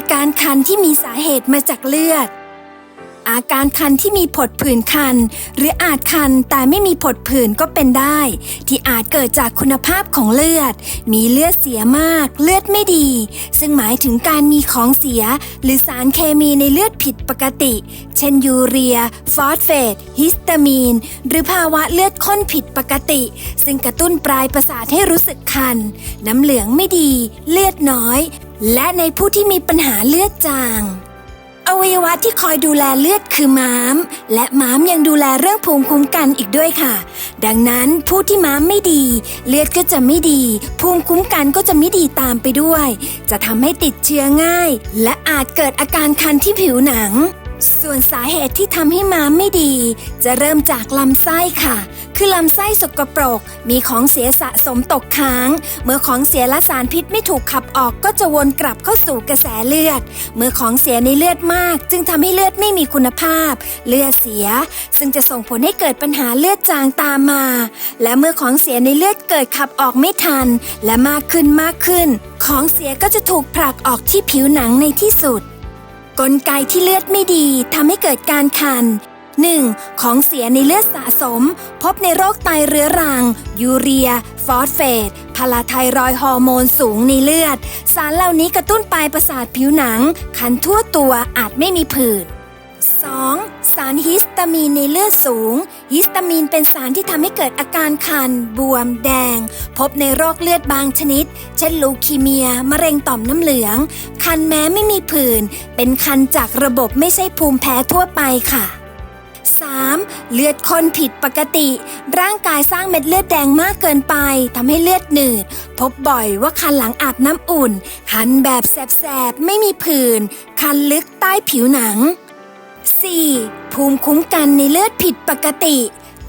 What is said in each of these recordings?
อาการคันที่มีสาเหตุมาจากเลือด อาการคันที่มีผดผื่นคัน หรืออาจคันแต่ไม่มีผดผื่นก็เป็นได้ ที่อาจเกิดจากคุณภาพของเลือด มีเลือดเสียมาก เลือดไม่ดี ซึ่งหมายถึงการมีของเสีย หรือสารเคมีในเลือดผิดปกติ เช่นยูเรีย ฟอสเฟต ฮิสตามีน หรือภาวะเลือดข้นผิดปกติ ซึ่งกระตุ้นปลายประสาทให้รู้สึกคัน น้ำเหลืองไม่ดี เลือดน้อย และในผู้ที่มีปัญหาเลือดจาง อวัยวะที่คอยดูแลเลือดคือม้าม และม้ามยังดูแลเรื่องภูมิคุ้มกันอีกด้วยค่ะ ดังนั้นผู้ที่ม้ามไม่ดี เลือดก็จะไม่ดี ภูมิคุ้มกันก็จะไม่ดีตามไปด้วย จะทำให้ติดเชื้อง่าย และอาจเกิดอาการคันที่ผิวหนังส่วนสาเหตุที่ทำให้ม้ามไม่ดี จะเริ่มจากลำไส้ค่ะ คือลำไส้สกปรก มีของเสียสะสมตกค้าง เมื่อของเสียและสารพิษไม่ถูกขับออกก็จะวนกลับเข้าสู่กระแสเลือด เมื่อของเสียในเลือดมาก จึงทำให้เลือดไม่มีคุณภาพ เลือดเสีย ซึ่งจะส่งผลให้เกิดปัญหาเลือดจางตามมา และเมื่อของเสียในเลือดเกิดขับออกไม่ทัน และมากขึ้นมากขึ้น ของเสียก็จะถูกผลักออกที่ผิวหนังในที่สุด กลไกที่เลือดไม่ดีทำให้เกิดการคัน 1. ของเสียในเลือดสะสม พบในโรคไตเรื้อรัง ยูเรีย ฟอสเฟตพาราไทรอยฮอร์โมนสูงในเลือด สารเหล่านี้กระตุ้นปลายประสาทผิวหนัง คันทั่วตัวอาจไม่มีผื่น 2. สารฮิสตามีนในเลือดสูง ฮิสตามีนเป็นสารที่ทำให้เกิดอาการคัน บวม แดง พบในโรคเลือดบางชนิด เช่นลูคีเมีย มะเร็งต่อมน้ำเหลือง คันแม้ไม่มีผื่น เป็นคันจากระบบไม่ใช่ภูมิแพ้ทั่วไปค่ะ 3. เลือดคนผิดปกติ ร่างกายสร้างเม็ดเลือดแดงมากเกินไปทำให้เลือดหนืด พบบ่อยว่าคันหลังอาบน้ำอุ่น คันแบบแสบๆ ไม่มีผื่น คันลึกใต้ผิวหนัง 4. ภูมิคุ้มกันในเลือดผิดปกติ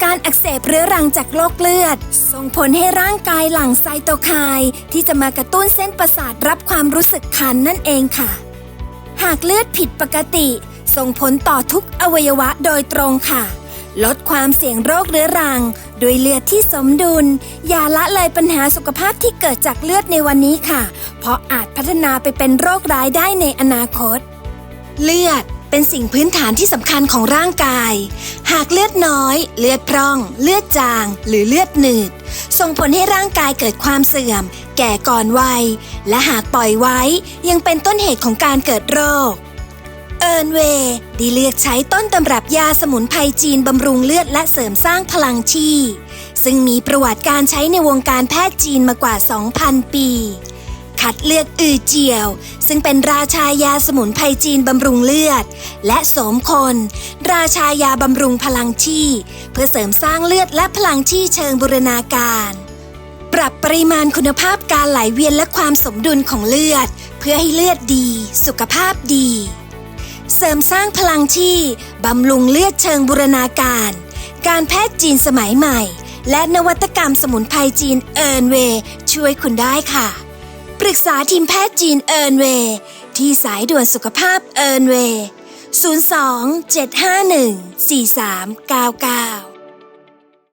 การอักเสบเรื้อรังจากโรคเลือด ส่งผลให้ร่างกายหลั่งไซโตไคน์ที่จะมากระตุ้นเส้นประสาทรับความรู้สึกคันนั่นเองค่ะ หากเลือดผิดปกติ ส่งผลต่อทุกอวัยวะโดยตรงค่ะ ลดความเสี่ยงโรคเรื้อรังโดยเลือดที่สมดุล อย่าละเลยปัญหาสุขภาพที่เกิดจากเลือดในวันนี้ค่ะ เพราะอาจพัฒนาไปเป็นโรคร้ายได้ในอนาคต เลือดเป็นสิ่งพื้นฐานที่สำคัญของร่างกาย หากเลือดน้อย เลือดพร่อง เลือดจาง หรือเลือดหนืด ส่งผลให้ร่างกายเกิดความเสื่อม แก่ก่อนวัย และหากปล่อยไว้ยังเป็นต้นเหตุของการเกิดโรค เอิร์นเวย์ได้เลือกใช้ต้นตำรับยาสมุนไพรจีนบำรุงเลือดและเสริมสร้างพลังชี ซึ่งมีประวัติการใช้ในวงการแพทย์จีนมากว่า 2,000 ปี คัดเลือกอือเจียว ซึ่งเป็นราชายาสมุนไพรจีนบำรุงเลือด และโสมคน ราชายาบำรุงพลังชีเพื่อเสริมสร้างเลือดและพลังชีเชิงบูรณาการปรับปริมาณคุณภาพการไหลเวียนและความสมดุลของเลือด เพื่อให้เลือดดี สุขภาพดี เสริมสร้างพลังที่บำรุงเลือดเชิงบูรณาการ การแพทย์จีนสมัยใหม่ และนวัตกรรมสมุนไพรจีนเอิร์นเวช่วยคุณได้ค่ะ ปรึกษาทีมแพทย์จีนเอิร์นเวที่สายด่วนสุขภาพเอิร์นเว02 751 4399